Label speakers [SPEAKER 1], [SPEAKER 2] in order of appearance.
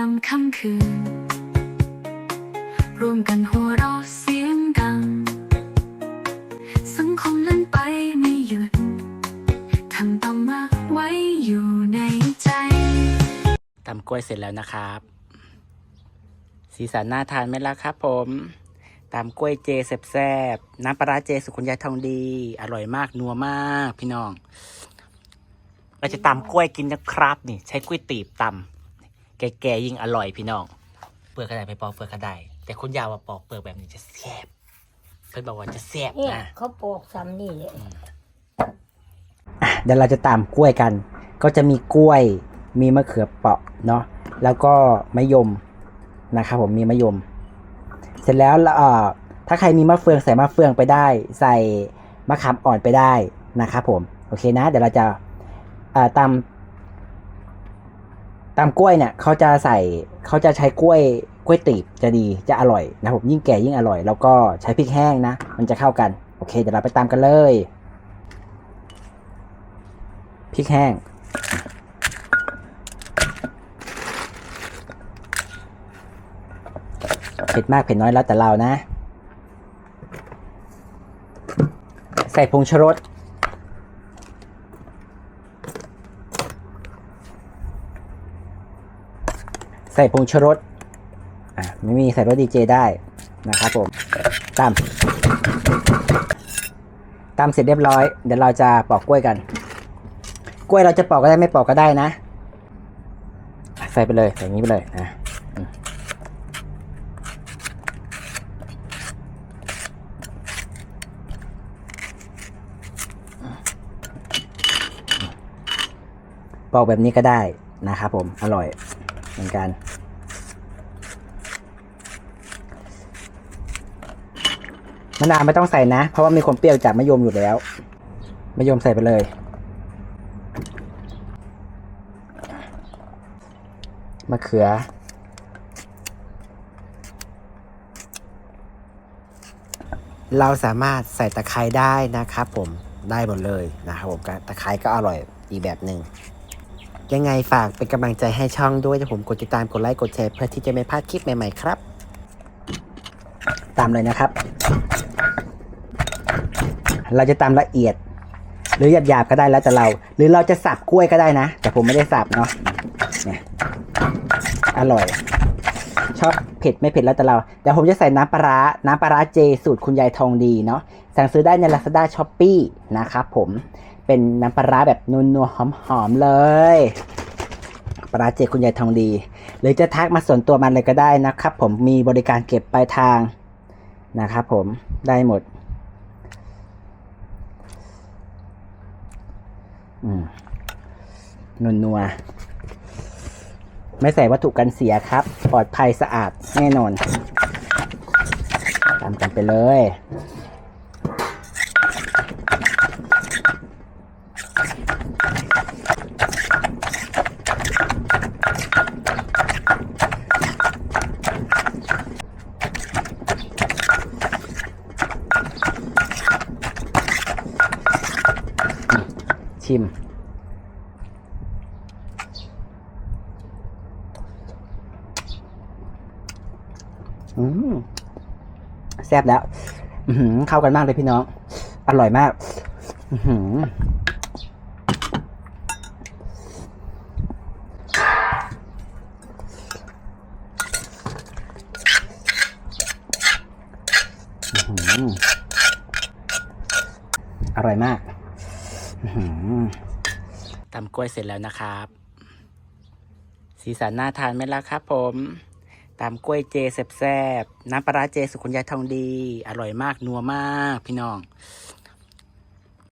[SPEAKER 1] ามค่ำคืน ร่วมกันหัวเราะเสียงดัง สังคมเล่นไปไม่หยุดทำต่องมาไว้อยู่ในใจ
[SPEAKER 2] ตำกล้วยเสร็จแล้วนะครับ สีสันน่าทานไหมล่ะครับผมตำกล้วยเจแซ่บๆน้ำปลาเจสุขุนยายทองดี อร่อยมากนัวมากพี่น้อง เราจะตำกล้วยกินนะครับ นี่ ใช้กล้วยตีบตำ แก่ๆยิ่งอร่อยพี่น้อง เปลือกกระไดไปปอกเปลือกกระไดแต่คุณยาวว่าปอกเปลือกแบบนี้จะแซ่บเพื่อนบอกว่าจะแซ่บ
[SPEAKER 3] เนี่ย
[SPEAKER 2] นะ
[SPEAKER 3] เขาปลูกซ้ำนี่เลย
[SPEAKER 2] อะเดี๋ยวเราจะตามกล้วยกัน ก็จะมีกล้วย มีมะเขือเปราะเนาะ แล้วก็มะยมนะครับผมมีมะยม เสร็จแล้วเอ่อถ้าใครมีมะเฟืองใส่มะเฟืองไปได้ ใส่มะขามอ่อนไปได้นะครับผม โอเคนะ เดี๋ยวเราจะเอ่อตาม ตามกล้วยเนี่ยเขาจะใส่เขาจะใช้กล้วยกล้วยตีบจะดีจะอร่อยนะผมยิ่งแก่ยิ่งอร่อย แล้วก็ใช้พริกแห้งนะ มันจะเข้ากันโอเคเดี๋ยวเราไปตามกันเลยพริกแห้งเผ็ดมากเผ็ดน้อยแล้วแต่เรานะ ใส่ผงชูรส ใส่ผงชูรสอะไม่มีใส่รสดีเจได้นะครับผมตามตามเสร็จเรียบร้อย เดี๋ยวเราจะปอกกล้วยกัน กล้วยเราจะปอกก็ได้ไม่ปอกก็ได้นะ ใส่ไปเลยใส่อย่างนี้ไปเลยนะปอกแบบนี้ก็ได้นะครับผมอร่อย เหมือนกัน มะนาวไม่ต้องใส่นะ เพราะว่ามีความเปรี้ยวจากมะยมอยู่แล้วมะยมใส่ไปเลย มะเขือ เราสามารถใส่ตะไคร้ได้นะครับผมได้หมดเลยนะครับผมตะไคร้ก็อร่อยอีกแบบหนึ่ง ยังไงฝากเป็นกำลังใจให้ช่องด้วยถ้าผมกดติดตามกดไลค์กดแชร์เพื่อที่จะไม่พลาดคลิปใหม่ๆครับ ตามเลยนะครับ เราจะตามละเอียด หรือหยาบๆก็ได้แล้วแต่เรา หรือเราจะสับกล้วยก็ได้นะ แต่ผมไม่ได้สับเนาะเนี่ยอร่อย ชอบเผ็ดไม่เผ็ดแล้วแต่เราเดี๋ยวผมจะใส่น้ำปลาร้าน้ำปลาร้าเจสูตรคุณยายทองดีเนาะ สั่งซื้อได้ใน Lazada s h o p e e นะครับผมเป็นน้ำปลาแบบนัวๆหอมๆเลยปลาเจคุณยายทองดี หรือจะทักมาส่วนตัวมันเลยก็ได้นะครับ ผมมีบริการเก็บปลายทางนะครับผมได้หมดอืมนัวไม่ใส่วัตถุกันเสียครับ ปลอดภัยสะอาดแน่นอนตามกันไปเลย ชิม อืมแซ่บแล้ว อืเข้ากันมากเลยพี่น้อง อร่อยมาก อืออร่อยมาก ตำกล้วยเสร็จแล้วนะครับ สีสันน่าทานไหมล่ะครับผมตำกล้วยเจแซ่บๆน้ำปลาร้าเจสุขุนยายทองดี อร่อยมากนัวมากพี่น้อง